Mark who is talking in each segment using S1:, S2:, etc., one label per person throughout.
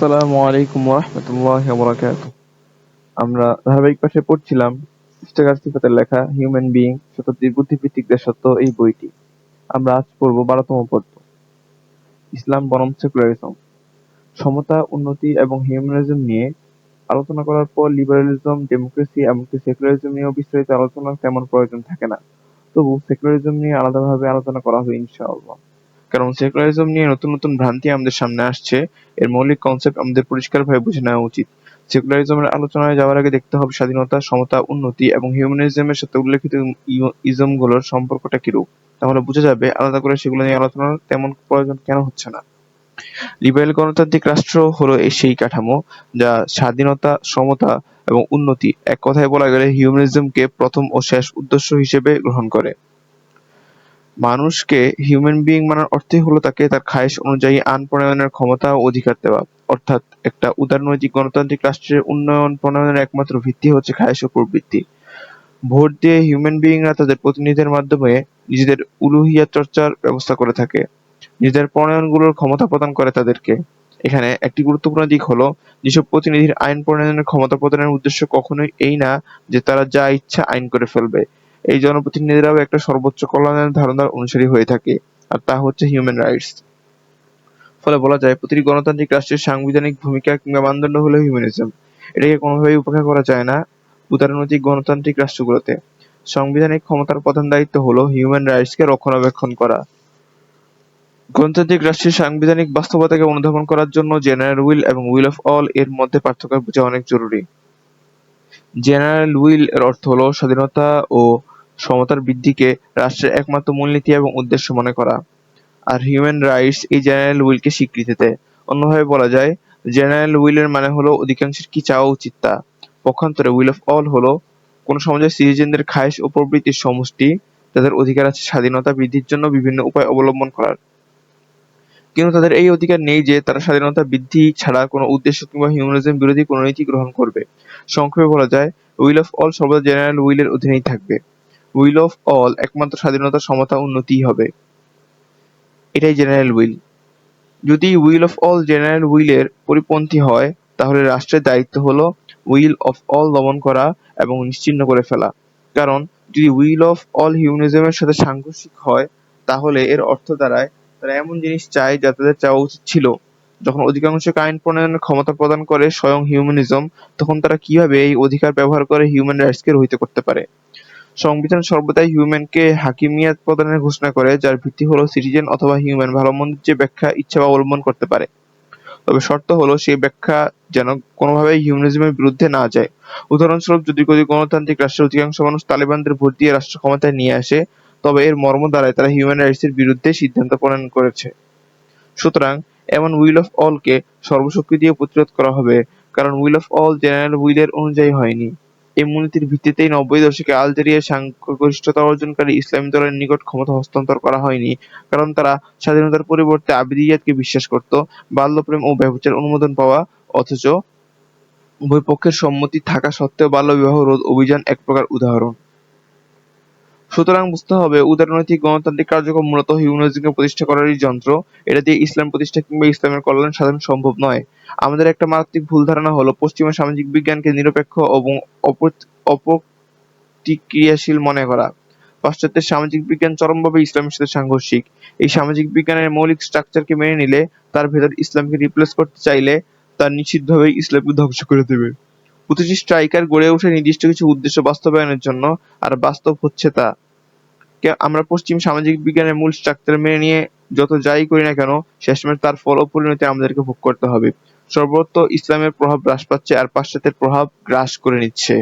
S1: আসসালামু আলাইকুম আমরা ধারাবাহিক পড়ছিলাম লেখা হিউম্যান বিইং শতাব্দীর দেশত্ব এই বইটি। আমরা আজ পড়ব বারোতম ইসলাম বনাম সেকুলারিজম। সমতা, উন্নতি এবং হিউম্যানিজম নিয়ে আলোচনা করার পর লিবারালিজম, ডেমোক্রেসি এমনকি সেকুলারিজম নিয়েও বিস্তারিত আলোচনা তেমন প্রয়োজন থাকে না। তবু সেকুলারিজম নিয়ে আলাদাভাবে আলোচনা করা হবে ইনশাআল্লাহ। কারণ সেকুলারিজম নিয়ে নতুন নতুন ভ্রান্তি আমাদের সামনে আসছে। এর মৌলিক কনসেপ্ট আমাদের পরিষ্কারভাবে বুঝে নেওয়া উচিত। সেকুলারিজমের আলোচনায় যাওয়ার আগে দেখতে হবে স্বাধীনতা, সমতা, উন্নতি এবং হিউম্যানিজমের সাথে উল্লেখিত ইজমগুলোর সম্পর্কটা কিরূপ। তাহলে বোঝা যাবে আলাদা করে সেগুলো নিয়ে আলোচনার তেমন প্রয়োজন কেন হচ্ছে না। লিবারেল গণতান্ত্রিক রাষ্ট্র হলো সেই কাঠামো যা স্বাধীনতা, সমতা এবং উন্নতি এক কথায় বলা গেলে হিউম্যানিজমকে প্রথম ও শেষ উদ্দেশ্য হিসেবে গ্রহণ করে। মানুষকে হিউম্যান বিইং মানার অর্থই হলো তাকে তার খায়েশ অনুযায়ী আইন প্রণয়নের ক্ষমতা ও অধিকার দেওয়া। অর্থাৎ একটা উদারনৈতিক গণতান্ত্রিক রাষ্ট্রের উন্নয়ন প্রণয়নের একমাত্র ভিত্তি হচ্ছে খায়েশ ও প্রবৃত্তি। ভোট দিয়ে হিউম্যান বিইংরা তাদের প্রতিনিধিদের মাধ্যমে নিজেদের উলুহিয়া চর্চার ব্যবস্থা করে থাকে। নিজেদের প্রণয়নগুলোর ক্ষমতা প্রদান করে তাদেরকে। এখানে একটি গুরুত্বপূর্ণ দিক হলো, যেসব প্রতিনিধির আইন প্রণয়নের ক্ষমতা প্রদানের উদ্দেশ্য কখনোই এই না যে তারা যা ইচ্ছা আইন করে ফেলবে। এই জনপ্রতিনিধিরাও একটা সর্বোচ্চ কল্যাণের ধারণার অনুসারী হয়ে থাকে, আর তা হচ্ছে হিউম্যান রাইটস ফলে বলা যায়, প্রতিটি গণতান্ত্রিক রাষ্ট্রের সাংবিধানিক ভূমিকা কিংবা মানদণ্ড হলো হিউম্যানিজম এটাকে কোনোভাবেই উপেক্ষা করা যায় না উদারনৈতিক গণতান্ত্রিক রাষ্ট্রগুলোতে। সাংবিধানিক ক্ষমতার প্রধান দায়িত্ব হলো হিউম্যান রাইটসকে রক্ষণাবেক্ষণ করা। গণতান্ত্রিক রাষ্ট্রের সাংবিধানিক বাস্তবতাকে অনুধাবন করার জন্য জেনারেল উইল এবং উইল অফ অল এর মধ্যে পার্থক্য বোঝা অনেক জরুরি। জেনারেল উইল এর অর্থ হলো স্বাধীনতা ও সমতার বৃদ্ধিকে রাষ্ট্রের একমাত্র মূলনীতি এবং উদ্দেশ্য মনে করা। আর হিউম্যান রাইটস এই জেনারেল উইলকে স্বীকৃতি দেয় অন্যভাবে বলা যায় জেনারেল উইলের মানে হলো অধিকাংশের কি চাওয়া উচিত তা পক্ষান্তরে উইল অফ অল হলো কোন সমাজের সিটিজেনদের খায়েশ ও প্রবৃত্তির সমষ্টি, তাদের অধিকার আছে স্বাধীনতা বৃদ্ধির জন্য বিভিন্ন উপায় অবলম্বন করার। কিন্তু তাদের এই অধিকার নেই যে তারা স্বাধীনতা বৃদ্ধি ছাড়া কোনো উদ্দেশ্য কিংবা হিউম্যানিজম বিরোধী কোনো নীতি গ্রহণ করবে। সংক্ষেপে বলা যায় উইল অফ অল সর্বদা জেনারেল উইলের অধীনেই থাকবে। উইল অফ অল একমাত্র স্বাধীনতা সমতা উন্নতিই হবে। এটাই জেনারেল উইল। যদি উইল অফ অল জেনারেল উইলের পরিপন্থী হয়, তাহলে রাষ্ট্রের দায়িত্ব হলো উইল অফ অল দমন করা এবং নিশ্চিহ্ন করে ফেলা। কারণ, যদি উইল অফ অল হিউম্যানিজমের সাথে সাংঘর্ষিক হয়, তাহলে এর অর্থ দাঁড়ায়, তারা এমন জিনিস চায় যা তাদের চাওয়া উচিত ছিল। যখন অধিকাংশকে আইন প্রণয়নের ক্ষমতা প্রদান করে স্বয়ং হিউম্যানিজম, তখন তারা কীভাবে এই অধিকার ব্যবহার করে হিউম্যান রাইটসকে রহিত করতে পারে? সংবিধান সর্বদাই হিউম্যানকে হাকিমিয়াত প্রদানের ঘোষণা করে, যার ভিত্তি হলো সিটিজেন অথবা হিউম্যান। ভালো মন্দের যে ব্যাখ্যা ইচ্ছা বা অবলম্বন করতে পারে। তবে শর্ত হলো সেই ব্যাখ্যা যেন কোনোভাবেই হিউম্যানিজমের বিরুদ্ধে না যায়। উদাহরণস্বরূপ, যদি কোনো গণতান্ত্রিক রাষ্ট্রের অধিকাংশ মানুষ তালেবানদের ভোট দিয়ে রাষ্ট্র ক্ষমতায় নিয়ে আসে, তবে এর মর্ম দ্বারাই তারা হিউম্যান রাইটসের বিরুদ্ধে সিদ্ধান্ত প্রণয়ন করেছে। সুতরাং, এমন উইল অফ অলকে সর্বশক্তি দিয়ে প্রতিরোধ করা হবে, কারণ উইল অফ অল জেনারেল উইলের অনুযায়ী হয়নি। এই মূলনীতির ভিত্তিতেই নব্বই দশকে আলজেরিয়ার সংখ্যাগরিষ্ঠতা অর্জনকারী ইসলামী দলের নিকট ক্ষমতা হস্তান্তর করা হয়নি, কারণ তারা স্বাধীনতার পরিবর্তে আবিদিয়াতকে বিশ্বাস করত বাল্যপ্রেম ও ব্যভিচার অনুমোদন পাওয়া, অথচ উভয় পক্ষের সম্মতি থাকা সত্ত্বেও বাল্যবিবাহ রোধ অভিযান এক প্রকার উদাহরণ। সুতরাং বুঝতে হবে, উদারনৈতিক গণতান্ত্রিক কার্যক্রম মূলত হিউম্যানিজমকে প্রতিষ্ঠা করারই যন্ত্র। এটা দিয়ে ইসলাম প্রতিষ্ঠা কিংবা ইসলামের কল্যাণ সাধন সম্ভব নয়। আমাদের একটা মারাত্মক ভুল ধারণা হলো, পশ্চিমা সামাজিক বিজ্ঞানকে নিরপেক্ষ এবং অপ- অপ্রতিক্রিয়াশীল মনে করা। পাশ্চাত্যের সামাজিক বিজ্ঞান চরমভাবে ইসলামের সাথে সাংঘর্ষিক। এই সামাজিক বিজ্ঞানের মৌলিক স্ট্রাকচারকে মেনে নিলে, তার ভেতর ইসলামকে রিপ্লেস করতে চাইলে, তা নিশ্চিতভাবেই ইসলামকে ধ্বংস করে দেবে। প্রতিটি স্ট্রাইকার গড়ে ওঠে নির্দিষ্ট কিছু উদ্দেশ্য বাস্তবায়নের জন্য, আর বাস্তব হচ্ছে তা। আমরা পশ্চিম সামাজিক বিজ্ঞানের মূল স্ট্রাকচার মেনে নিয়ে যত যাই করি না কেন, শেষমেশ তার ফল পরিণতি আমাদেরকে ভোগ করতে হবে। সর্বত্র ইসলামের প্রভাব হ্রাস পাচ্ছে, আর পাশ্চাত্যের প্রভাব গ্রাস করে নিচ্ছে।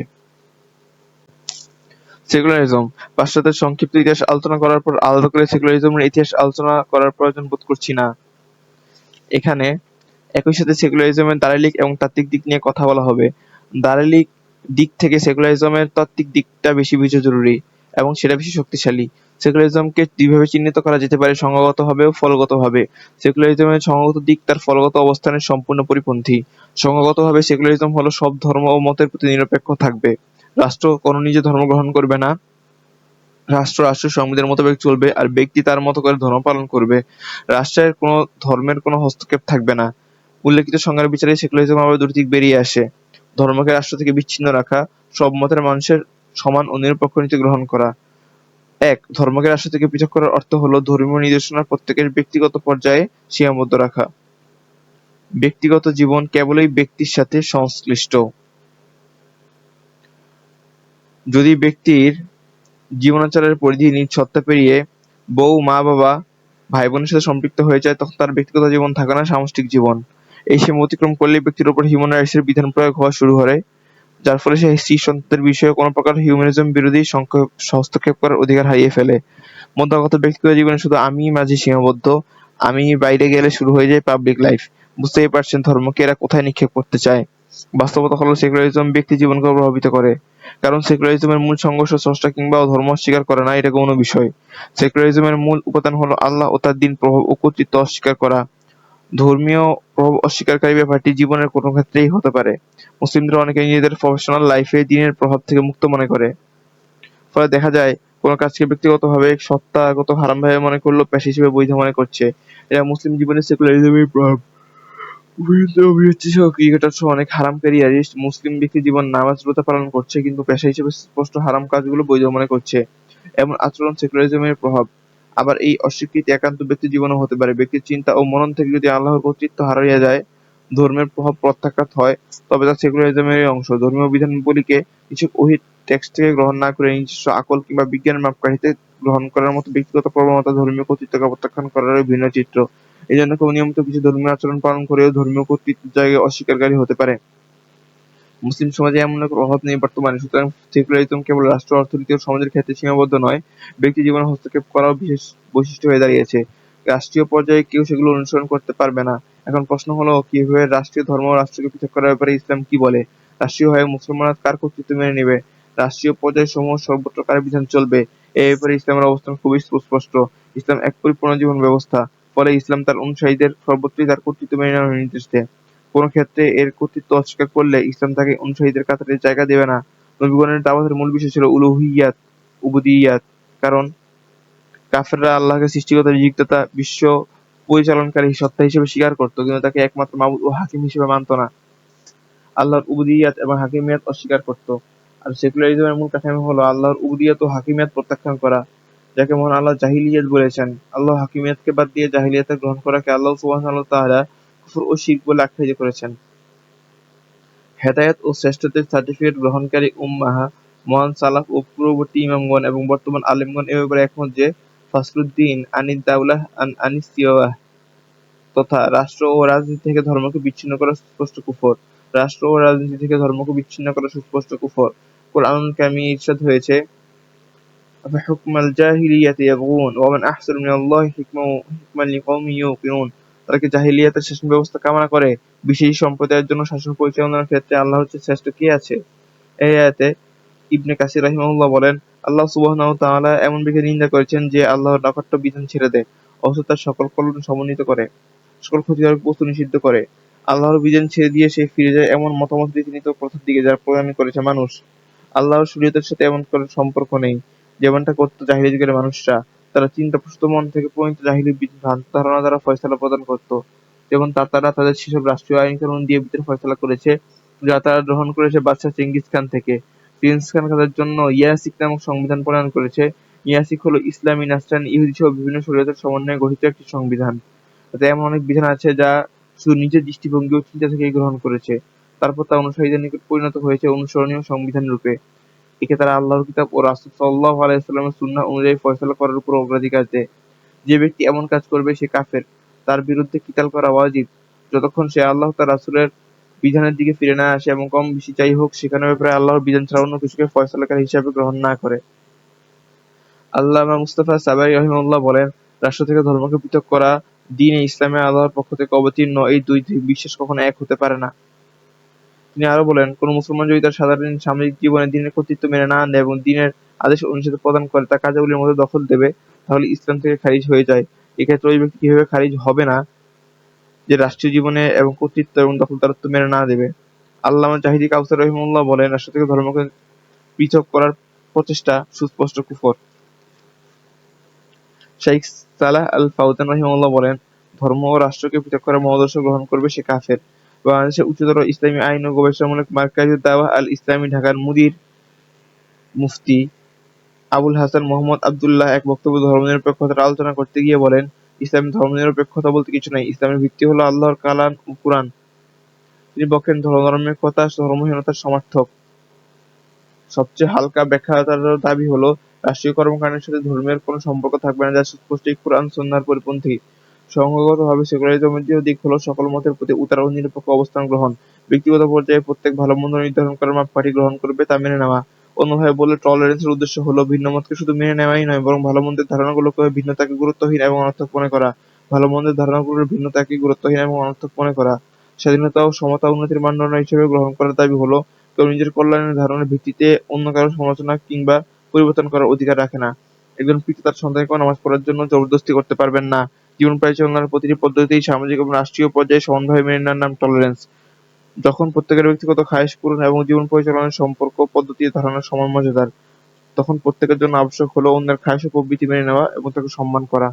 S1: সেকুলারিজম। পাশ্চাত্যের সংক্ষিপ্ত ইতিহাস আলোচনা করার পর, আলাদা করে সেকুলারিজমের ইতিহাস আলোচনা করার প্রয়োজন বোধ করছি না। এখানে একই সাথে সেকুলারিজমের দার্শনিক এবং তাত্ত্বিক দিক নিয়ে কথা বলা হবে। দার্শনিক দিক থেকে সেকুলারিজমের তাত্ত্বিক দিকটা বেশি বোঝা জরুরি এবং সেটা বেশি শক্তিশালী। সেকুলারিজমকে দুইভাবে চিহ্নিত করা যেতে পারে সংজ্ঞাগতভাবে ও ফলগতভাবে সেকুলারিজমের সংজ্ঞাগত দিক তার ফলগত অবস্থানের সম্পূর্ণ পরিপন্থী। সংজ্ঞাগতভাবে সেকুলারিজম হলো সব ধর্ম ও মতের প্রতি নিরপেক্ষ থাকবে। রাষ্ট্র কোনো নিজে ধর্ম গ্রহণ করবে না। রাষ্ট্র রাষ্ট্রের সংবিধান মোতাবেক চলবে আর ব্যক্তি তার মতো করে ধর্ম পালন করবে। রাষ্ট্রের কোনো ধর্মের কোনো হস্তক্ষেপ থাকবে না। উল্লেখিত সংজ্ঞার বিচারে সেকুলারিজম আবার দুটি দিক বেরিয়ে আসে: ধর্মকে রাষ্ট্র থেকে বিচ্ছিন্ন রাখা, সব মতের মানুষের সমান ও নিরপেক্ষ নীতি গ্রহণ করা। এক, ধর্মকে রাষ্ট্র থেকে পৃথক করার অর্থ হলো ধর্মীয় নির্দেশনা প্রত্যেকের ব্যক্তিগত পর্যায়ে সীমাবদ্ধ রাখা। ব্যক্তিগত জীবন কেবলই ব্যক্তির সাথে সংশ্লিষ্ট। যদি ব্যক্তির জীবনাচারের পরিধি নিজ সত্তা পেরিয়ে বউ, মা-বাবা, ভাই-বোনের সাথে সম্পৃক্ত হয়ে যায় তখন তার ব্যক্তিগত জীবন থাকে না, সামষ্টিক জীবন। এই সীমা অতিক্রম করলেই ব্যক্তির ওপর হিউম্যান রাইটসের বিধান প্রয়োগ হওয়া শুরু করে, যার ফলে সে স্ত্রী-সন্তানদের বিষয়ে কোনো প্রকার হিউম্যানিজম বিরোধী হস্তক্ষেপ করার অধিকার হারিয়ে ফেলে। কথা ব্যক্তিগত জীবনে শুধু আমিই মাঝে সীমাবদ্ধ, আমি বাইরে গেলে শুরু হয়ে যায় পাবলিক লাইফ। বুঝতেই পারছেন ধর্মকে এরা কোথায় নিক্ষেপ করতে চায়। বাস্তবতা হলো সেকুলারিজম ব্যক্তি জীবনকে প্রভাবিত করে। কারণ সেকুলারিজমের মূল সংঘর্ষ স্রষ্টা কিংবা ধর্ম অস্বীকার করে না, এটা গৌণ বিষয়। সেকুলারিজমের মূল উপাদান হলো আল্লাহ ও তার দিন প্রভাব ও কর্তৃত্ব অস্বীকার করা। ধর্মীয় প্রভাব অস্বীকারী ব্যাপারটি জীবনের কোনো ক্ষেত্রেই হতে পারে। মুসলিমদের অনেকে নিজেদের প্রফেশনাল লাইফে দিনের প্রভাব থেকে মুক্ত মনে করে। ফলে দেখা যায়, কোনো কাজকে ব্যক্তিগতভাবে সত্তাগত হারামভাবে মনে করলেও পেশা হিসেবে বৈধ মনে করছে। এরা মুসলিম জীবনে সেকুলারিজমের প্রভাব। অভিনেতা, অভিনেত্রী সহ ক্রিকেটার সহ অনেক হারাম ক্যারিয়ারিস্ট মুসলিম ব্যক্তি জীবন নামাজ রোজা পালন করছে কিন্তু পেশা হিসেবে স্পষ্ট হারাম কাজগুলো বৈধ মনে করছে। এমন আচরণ সেকুলারিজমের প্রভাব। আবার এই অস্বীকৃতি একান্ত ব্যক্তি জীবনেও হতে পারে। ব্যক্তির চিন্তা ও মনন থেকে যদি আল্লাহর কর্তৃত্ব হারাইয়া যায়, ধর্মের প্রভাব প্রত্যাখ্যাত হয়, তবে তা সেকুলারিজমেরই অংশ। ধর্মীয় বিধানাবলীকে কিছু ওহীর টেক্সট থেকে গ্রহণ না করে নিজস্ব আকল কিংবা বিজ্ঞানের মাপকাঠিতে গ্রহণ করার মতো ব্যক্তিগত প্রবণতা ধর্মীয় কর্তৃত্বকে প্রত্যাখ্যান করারই ভিন্ন চিত্র। এজন্য কেউ নিয়মিত কিছু ধর্মীয় আচরণ পালন করেও ধর্মীয় কর্তৃত্বের জায়গায় অস্বীকারী হতে পারে। মুসলিম সমাজে এমন এক প্রভাব নেই বর্তমানে, সুতরাং সেকুলারিজম কেবল রাষ্ট্র, অর্থনীতি ও সমাজের ক্ষেত্রে সীমাবদ্ধ নয়, ব্যক্তি জীবনে হস্তক্ষেপ করাও বিশেষ বৈশিষ্ট্য হয়ে দাঁড়িয়েছে। রাষ্ট্রীয় পর্যায়ে কেউ সেগুলো অনুসরণ করতে পারবে না। এখন প্রশ্ন হলো, কীভাবে রাষ্ট্রীয় ধর্ম ও রাষ্ট্রকে পৃথক করার ব্যাপারে ইসলাম কি বলে? রাষ্ট্রীয়ভাবে মুসলমানরা কার কর্তৃত্ব মেনে নিবে? রাষ্ট্রীয় পর্যায়সমূহ সর্বত্র কার বিধান চলবে? এ ব্যাপারে ইসলামের অবস্থান খুবই সুস্পষ্ট। ইসলাম এক পরিপূর্ণ জীবন ব্যবস্থা। ফলে ইসলাম তার অনুসারীদের সর্বত্রই তার কর্তৃত্ব মেনে নেওয়ার নির্দেশ দেয়। কোনো ক্ষেত্রে এর কর্তৃত্ব অস্বীকার করলে ইসলাম তাকে অনুসারীদের কাতারে জায়গা দেবে না। নবীগণের দাওয়াতের মূল বিষয় ছিল উলুহিয়াত, উবুদিয়্যাত। কারণ কাফেররা আল্লাহকে সৃষ্টিকর্তা, রিজিকদাতা, বিশ্ব পরিচালনকারী সত্তা হিসেবে স্বীকার করত, কিন্তু তাকে একমাত্র মাবুদ ও হাকিম হিসেবে মানত না। আল্লাহর উবুদিয়্যাত এবং হাকিমিয়াত অস্বীকার করত। আর সেকুলারিজমের মূল কাঠামো হলো আল্লাহর উবুদিয়াত ও হাকিমিয়াত প্রত্যাখ্যান করা, যাকে মহান আল্লাহ জাহিলিয়াত বলেছেন। আল্লাহ হাকিমিয়াতকে বাদ দিয়ে জাহিলিয়াতে গ্রহণ করাকে আল্লাহ সুবহানাহু ওয়া তাআলা কুফর ও শিরক বলে আখ্যায়িত করেছেন। হেদায়েত ও শ্রেষ্ঠত্বের সার্টিফিকেট গ্রহণকারী উম্মাহ, মহান সালাফ ও পূর্ববর্তী ইমামগণ এবং বর্তমান আলেমগণ এ ব্যাপারে একমত যে, ফাসলুদ-দ্বীন আনিদ দাওলাহ আন আনিস সিওয়াহ তথা রাষ্ট্র ও রাজনীতি থেকে ধর্মকে বিচ্ছিন্ন করা সুস্পষ্ট কুফর। রাষ্ট্র ও রাজনীতি থেকে ধর্মকে বিচ্ছিন্ন করা সুস্পষ্ট কুফর। কুরআনুল কারিমে ইরশাদ হয়েছে, আফাহুকমাল জাহিলিয়াতি ইয়াবগুন ওয়া মান আহসানু মিনাল্লাহি হিকমান লিকাওমিন ইউকিনুন তারা কি জাহিলিয়াতের শাসন ব্যবস্থা কামনা করে? বিশেষ সম্প্রদায়ের জন্য শাসন পরিচালনার ক্ষেত্রে আল্লাহ হচ্ছে শ্রেষ্ঠ কে আছে? এই আয়াতে ইবনে কাসির রাহিমাহুল্লাহ বলেন, আল্লাহ সুবহানাহু তাআলা এমন ব্যক্তির নিন্দা করেছেন যে আল্লাহর নক্ষত্র বিধান ছেড়ে দেয়, অথচ তার সকল কল্যাণ সমন্বিত করে, সকল ক্ষতিকারক বস্তু নিষিদ্ধ করে। আল্লাহর বিধান ছেড়ে দিয়ে সে ফিরে যায় এমন মতামত রীতিনীতি ও প্রথার দিকে যার প্রদান করেছে মানুষ। আল্লাহর শরীয়তের সাথে এমন কোনো সম্পর্ক নেই, যেমনটা করত জাহিলি যুগের মানুষরা। তারা চিন্তাপ্রসূত মন থেকে প্রণীত জাহিলি ভ্রান্ত ধারণা দ্বারা ফয়সালা প্রদান করত। যেমন তাতারা তাদের সেসব রাষ্ট্রীয় আইন-কানুন দিয়ে বিচার ফয়সালা করেছে, যা তারা গ্রহণ করেছে বাদশাহ চেঙ্গিস খান থেকে। চেঙ্গিস খান তাদের জন্য ইয়াসিক নামক সংবিধান প্রণয়ন করেছে। ইয়াসিক হলো ইসলামি, নাসরানি, ইহুদি সহ বিভিন্ন শরীয়তের সমন্বয়ে গঠিত একটি সংবিধান। তাতে এমন অনেক বিধান আছে যা শুধু নিজের দৃষ্টিভঙ্গি ও চিন্তা থেকেই গ্রহণ করেছে, তারপর তা অনুসারীদের নিকট পরিণত হয়েছে অনুসরণীয় সংবিধান রূপে। একে তারা আল্লাহর কিতাব ও রাসূল সাল্লাল্লাহু আলাইহি ওয়াসাল্লামের সুন্নাহ অনুযায়ী ফয়সালা করার উপর অগ্রাধিকার দেয়। যে ব্যক্তি এমন কাজ করবে সে কাফের, তার বিরুদ্ধে কিতাল করা ওয়াজিব, যতক্ষণ সে আল্লাহ তার রাসূলের বিধানের দিকে ফিরে না আসে এবং কম বেশি যাই হোক সেখানের ব্যাপারে আল্লাহর বিধান ছাড়া অন্য কিছুকে ফয়সালাকারী হিসাবে গ্রহণ না করে। আল্লামা মুস্তাফা সাবারী রাহিমাহুল্লাহ বলেন, রাষ্ট্র থেকে ধর্মকে পৃথক করা, দ্বীন-এ ইসলামে আল্লাহর পক্ষ থেকে অবতীর্ণ এই দুই বিশ্বাস কখনো এক হতে পারে না। তিনি আরও বলেন, কোন মুসলমান যদি তার সাধারণ সামরিক জীবনে দ্বীনের কর্তৃত্ব মেনে না নেয় এবং দ্বীনের আদেশ ও প্রদান করে তা কার্যাবলীর মধ্যে দখল দেবে, তাহলে ইসলাম থেকে খারিজ হয়ে যায়। এক্ষেত্রে ওই ব্যক্তি কীভাবে খারিজ হবে না যে রাষ্ট্রীয় জীবনে এবং কর্তৃত্ব এবং দখলদারত্ব মেনে না দেবে। আল্লামা জাহিদি কাউসার রহিমাহুল্লাহ বলেন, রাষ্ট্র থেকে ধর্মকে পৃথক করার প্রচেষ্টা সুস্পষ্ট কুফর। শাইখ সালাহ আল ফাওজান রাহিমাহুল্লাহ বলেন, ধর্ম ও রাষ্ট্রকে পৃথক করার মতাদর্শ গ্রহণ করবে সে কাফের। বাংলাদেশের উচ্চতর ইসলামী আইন ও গবেষণামূলক মার্কাজুদ দাওয়াহ আল ইসলামী ঢাকার মুদির মুফতি আবুল হাসান মোহাম্মদ আবদুল্লাহ এক বক্তব্যে ধর্মনিরপেক্ষতার আলোচনা করতে গিয়ে বলেন, ইসলামে ধর্মনিরপেক্ষতা বলতে কিছু নাই ইসলামের ভিত্তি হলো আল্লাহর কালাম ও কুরআন। তিনি বলেন ধর্মনিরপেক্ষতা ধর্মহীনতার সমার্থক। সবচেয়ে হালকা ব্যাখ্যাতার দাবি হলো, রাষ্ট্রীয় কর্মকাণ্ডের সাথে ধর্মের কোনো সম্পর্ক থাকবে না যা সুস্পষ্টই কুরআন-সুন্নাহর পরিপন্থী। সংখ্যাগতভাবে সেকুলারিজমের দিক হলো সকল মতের প্রতি উদার ও নিরপেক্ষ অবস্থান গ্রহণ। ব্যক্তিগত পর্যায়ে প্রত্যেক ভালো-মন্দ নির্ধারণ করার মাপকাঠি গ্রহণ করবে তা মেনে নেওয়া। অন্যভাবে বললে টলারেন্সের উদ্দেশ্য হলো ভিন্নমতকে শুধু মেনে নেওয়াই নয় বরং ভালো-মন্দের ধারণাগুলোকে ভিন্নতাকে গুরুত্বহীন এবং অনর্থক মনে করা। ভালো-মন্দের ধারণাগুলোর ভিন্নতাকে গুরুত্বহীন এবং অনর্থক মনে করা। স্বাধীনতা ও সমতা উন্নতির মানদণ্ড হিসেবে গ্রহণ করার দাবি হলো, কেউ নিজের কল্যাণের ধারণার ভিত্তিতে অন্য কারও সমালোচনা কিংবা পরিবর্তন করার অধিকার রাখে না। একজন পিতা তার সন্তানকে নামাজ পড়ার জন্য জবরদস্তি করতে পারবেন না। জীবন পরিচালনার প্রতিটি পদ্ধতিই সামাজিক এবং রাষ্ট্রীয় পর্যায়ে সমানভাবে মেনে নেওয়ার নাম টলারেন্স। যখন প্রত্যেকের ব্যক্তিগত খায়েশ পূরণ এবং জীবন পরিচালনার সম্পর্ক, পদ্ধতি ধারণা সমান মর্যাদার, তখন প্রত্যেকের জন্য আবশ্যক হলো অন্যের খায়েশ ও প্রবৃত্তি মেনে নেওয়া এবং তাকে সম্মান করা।